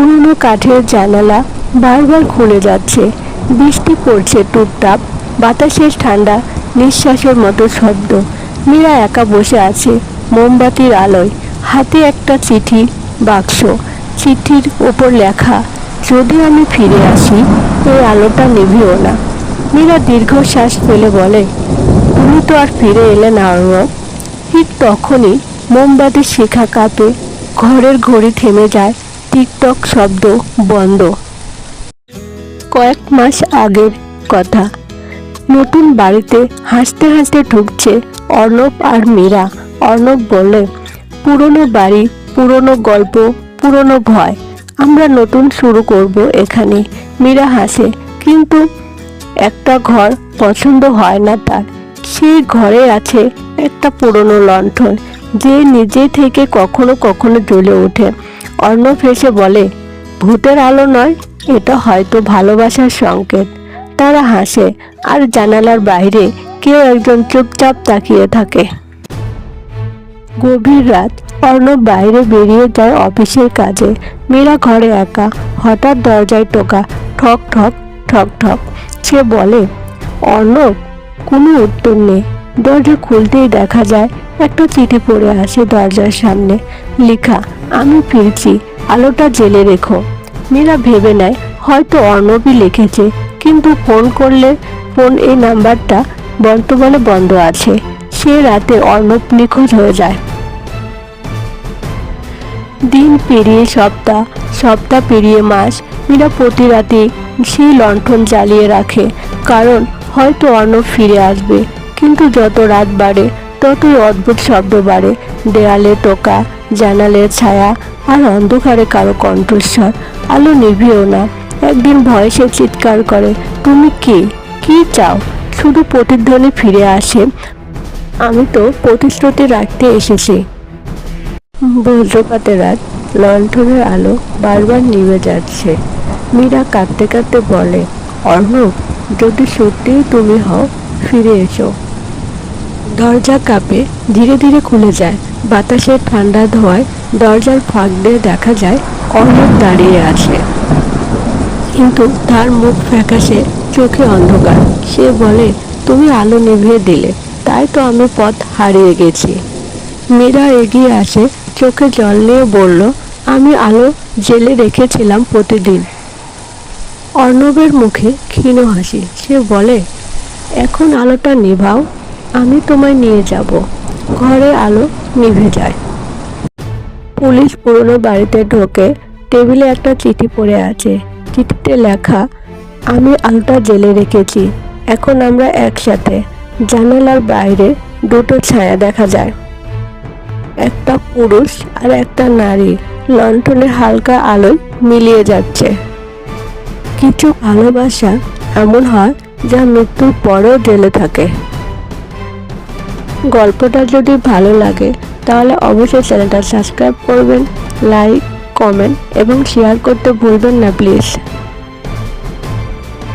পুরনো কাঠের জানালা বারবার খুলে যাচ্ছে। বৃষ্টি পড়ছে টুপটাপ, বাতাসের ঠান্ডা, নিঃশ্বাসের মতো শব্দ। মীরা একা বসে আছে মোমবাতির আলোয়। হাতে একটা চিঠি, বাক্স। চিঠির ওপর লেখা, যদি আমি ফিরে আসি, এই আলোটা নিভিও না। মীরা দীর্ঘশ্বাস ফেলে বলে, তুমি তো আর ফিরে এলে না ঠিক তখনই মোমবাতির শিখা কাঁপে, ঘরের ঘড়ি থেমে যায়। টিকটক শব্দ বন্ধ। কয়েক মাস আগের কথা। নতুন বাড়িতে হাসতে হাসতে ঢুকছে অর্ণব আর মীরা। অর্ণব বলে, পুরনো বাড়ি, পুরনো গল্প, পুরনো ভয়। আমরা নতুন শুরু করব এখানে। মীরা হাসে, কিন্তু একটা ঘর পছন্দ হয় না তার। সেই ঘরে আছে একটা পুরনো লণ্ঠন, যে নিজে থেকে কখনো কখনো জ্বলে ওঠে। অর্ণব হেসে বলে, ভূতের আলো নয়, এটা হয়তো ভালোবাসার সংকেত। তারা হাসে, আর জানালার বাইরে কেউ একজন চুপচাপ তাকিয়ে থাকে। গভীর রাত, অর্ণব বাইরে বেরিয়ে যায় অফিসের কাজে। মীরা ঘরে একা, হঠাৎ দরজায় টোকা, ঠক ঠক ঠক ঠক। সে বলে, অর্ণব, কোনো উত্তর নেই। দরজা খুলতেই দেখা যায় একটা চিঠি পড়ে আসে দরজার সামনে। লেখা, আমি ফিরছি। আলোটা জেলে রেখো। মীরা ভেবে নেয়, হয়তো অর্ণবই লিখেছে। কিন্তু ফোন করলে, ফোন এই নাম্বারটা বর্তমানে বন্ধ আছে। সে রাতে অর্ণব নিখোঁজ হয়ে যায়। দিন পেরিয়ে সপ্তাহ সপ্তাহ পেরিয়ে মাস। মীরা প্রতি রাতে সেই লণ্ঠন জ্বালিয়ে রাখে। কারণ হয়তো অর্ণব ফিরে আসবে। কিন্তু যত রাত বাড়ে ততই অদ্ভুত শব্দ বাড়ে, দেয়ালে টোকা, জানালের ছায়া, আর অন্ধকারে কারও কণ্ঠস্বর। আলো নিভিও না। একদিন ভয়ে চিৎকার করে, তুমি কে? কি চাও? শুধু প্রতিধ্বনি ফিরে আসে। আমি তো প্রতিশ্রুতি রাখতে এসেছি। বজ্রপাতের রাত, লণ্ঠনের আলো বারবার নিভে যাচ্ছে। মীরা কাঁদতে কাঁদতে বলে, অর্ণব, যদি সত্যিই তুমি হও, ফিরে এসো। দরজা কাঁপে, ধীরে ধীরে খুলে যায়। বাতাসের ঠান্ডা ধোয়ায় দরজার ফাঁক দিয়ে দেখা যায়, অর্ণব দাঁড়িয়ে আছে। কিন্তু তার মুখ ফ্যাকাশে, চোখে অন্ধকার। সে বলে, তুমি আলো নিভিয়ে দিলে, তাই তো আমি পথ হারিয়ে গেছি। মীরা এগিয়ে আসে, চোখে জল নিয়ে বলল, আমি আলো জেলে রেখেছিলাম প্রতিদিন। অর্ণবের মুখে ক্ষীণ হাসি। সে বলে, এখন আলোটা নিভাও। আমি তোমায় নিয়ে যাব। ঘরে আলো নিভে যায়। পুলিশ পুরনো বাড়িতে ঢোকে, টেবিলে একটা চিঠি পড়ে আছে। চিঠিতে লেখা, আমি আলোটা জেলে রেখেছি, এখন আমরা একসাথে। জানালার বাইরে দুটো ছায়া দেখা যায়। একটা পুরুষ আর একটা নারী লণ্ঠনের হালকা আলোয় মিলিয়ে যাচ্ছে। কিছু ভালোবাসা এমন হয় যা মৃত্যুর পরেও জেলে থাকে। গল্পটা যদি ভালো লাগে, তাহলে অবশ্যই চ্যানেলটা সাবস্ক্রাইব করবেন, লাইক, কমেন্ট এবং শেয়ার করতে ভুলবেন না, প্লিজ।